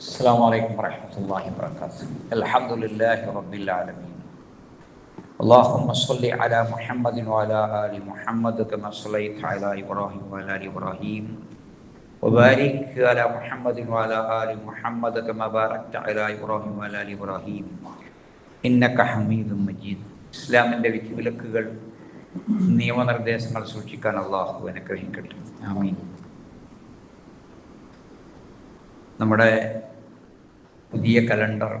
السلام عليكم ورحمة الله وبركاته الحمد لله رب العالمين اللهم صل على محمد وعلى آل محمد كما صليت على إبراهيم وعلى آل إبراهيم وبارك على محمد وعلى آل محمد كما باركت على إبراهيم وعلى آل إبراهيم إنك حميد مجيد ഇസ്ലാമിൻ്റെ വിധിവിലക്കുകൾ നിയമനിർദ്ദേശങ്ങൾ സൂക്ഷിക്കാൻ അള്ളാഹു അനുഗ്രഹിക്കട്ടെ ആമീൻ നമ്മുടെ പുതിയ കലണ്ടർ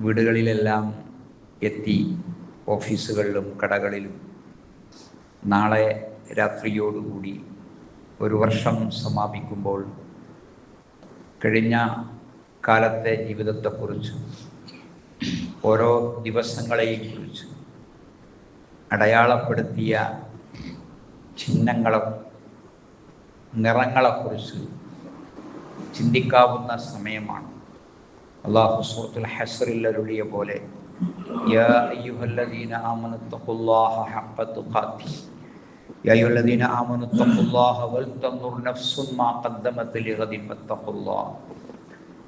വീടുകളിലെല്ലാം എത്തി ഓഫീസുകളിലും കടകളിലും. നാളെ രാത്രിയോടുകൂടി ഒരു വർഷം സമാപിക്കുമ്പോൾ കഴിഞ്ഞ കാലത്തെ ജീവിതത്തെക്കുറിച്ച് ഓരോ ദിവസങ്ങളെയും കുറിച്ച് അടയാളപ്പെടുത്തിയ ചിഹ്നങ്ങളും നിറങ്ങളെക്കുറിച്ച് ചിന്തിക്കാവുന്ന സമയമാണ്. അള്ളാഹു സൂറത്തുൽ ഹസറിൽ അരുളിയ പോലെ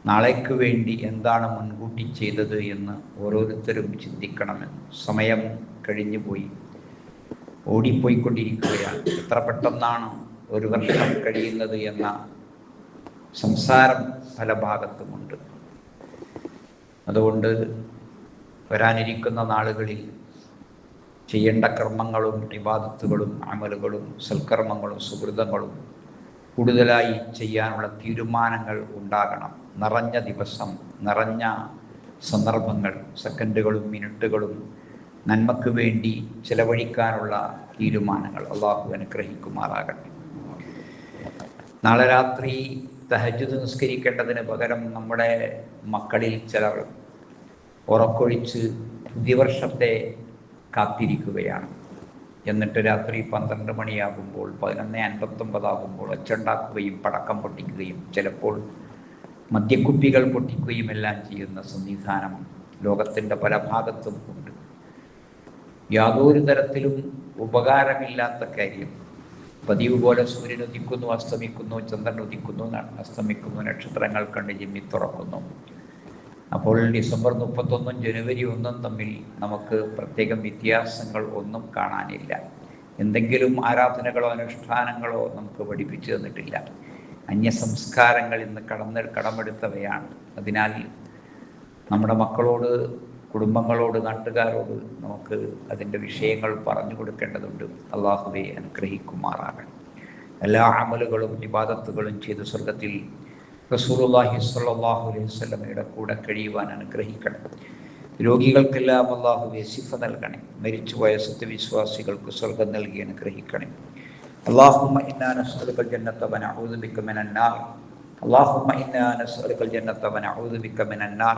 നാളേക്ക് വേണ്ടി എന്താണ് മുൻകൂട്ടി ചെയ്തത് എന്ന് ഓരോരുത്തരും ചിന്തിക്കണമെന്ന്. സമയം കഴിഞ്ഞു പോയി ഓടിപ്പോയിക്കൊണ്ടിരിക്കുകയാണ്. എത്ര പെട്ടെന്നാണ് ഒരു വർഷം കഴിയുന്നത് എന്ന സംസാരം പല ഭാഗത്തുമുണ്ട്. അതുകൊണ്ട് വരാനിരിക്കുന്ന നാളുകളിൽ ചെയ്യേണ്ട കർമ്മങ്ങളും ഇബാദത്തുകളും അമലുകളും സൽക്കർമ്മങ്ങളും സുഹൃതങ്ങളും കൂടുതലായി ചെയ്യാനുള്ള തീരുമാനങ്ങൾ ഉണ്ടാകണം. നിറഞ്ഞ ദിവസം നിറഞ്ഞ സന്ദർഭങ്ങൾ സെക്കൻഡുകളും മിനിറ്റുകളും നന്മക്ക് വേണ്ടി ചെലവഴിക്കാനുള്ള തീരുമാനങ്ങൾ അള്ളാഹു അനുഗ്രഹിക്കുമാറാകട്ടെ. നാളെ രാത്രി തഹജുദ് നിസ്കരിക്കേണ്ടതിന് പകരം നമ്മുടെ മക്കളിൽ ചിലർ ഉറക്കൊഴിച്ച് പുതിയ കാത്തിരിക്കുകയാണ്. എന്നിട്ട് രാത്രി പന്ത്രണ്ട് മണിയാകുമ്പോൾ പതിനൊന്ന് അൻപത്തൊമ്പതാകുമ്പോൾ ഒച്ചുണ്ടാക്കുകയും പടക്കം പൊട്ടിക്കുകയും ചിലപ്പോൾ മദ്യക്കുപ്പികൾ പൊട്ടിക്കുകയും എല്ലാം ചെയ്യുന്ന സംവിധാനം ലോകത്തിന്റെ പല ഭാഗത്തും ഉണ്ട്. യാതൊരു തരത്തിലും ഉപകാരമില്ലാത്ത കാര്യം. പതിവ് പോലെ സൂര്യൻ ഉദിക്കുന്നു അസ്തമിക്കുന്നു ചന്ദ്രൻ ഉദിക്കുന്നു അസ്തമിക്കുന്നു നക്ഷത്രങ്ങൾ കണ്ട് ജിമ്മി തുറക്കുന്നു. അപ്പോൾ ഡിസംബർ മുപ്പത്തൊന്നും ജനുവരി ഒന്നും തമ്മിൽ നമുക്ക് പ്രത്യേകം വ്യത്യാസങ്ങൾ ഒന്നും കാണാനില്ല. എന്തെങ്കിലും ആരാധനകളോ അനുഷ്ഠാനങ്ങളോ നമുക്ക് പഠിപ്പിച്ചു തന്നിട്ടില്ല. അന്യസംസ്കാരങ്ങൾ ഇന്ന് കടന്ന് കടമെടുത്തവയാണ്. അതിനാൽ നമ്മുടെ മക്കളോട് കുടുംബങ്ങളോട് നാട്ടുകാരോട് നമുക്ക് അതിൻ്റെ വിഷയങ്ങൾ പറഞ്ഞു കൊടുക്കേണ്ടതുണ്ട് അള്ളാഹുവെ അനുഗ്രഹിക്കുമാറാകണം എല്ലാ അമലുകളും വിവാദത്തുകളും ചെയ്ത് സ്വർഗത്തിൽ റസൂലുള്ളാഹി സ്വല്ലല്ലാഹു അലൈഹി വസല്ലമയുടെ കൂടെ കഴിയുവാൻ അനുഗ്രഹിക്കണം രോഗികൾക്കെല്ലാം അള്ളാഹുവെ സിഫ നൽകണേ മരിച്ചുപോയ സത്യവിശ്വാസികൾക്ക് സ്വർഗം നൽകി അനുഗ്രഹിക്കണേ اللهم إنا نسألك الجنة ونعوذ بك من النار اللهم إنا نسألك الجنة ونعوذ بك من النار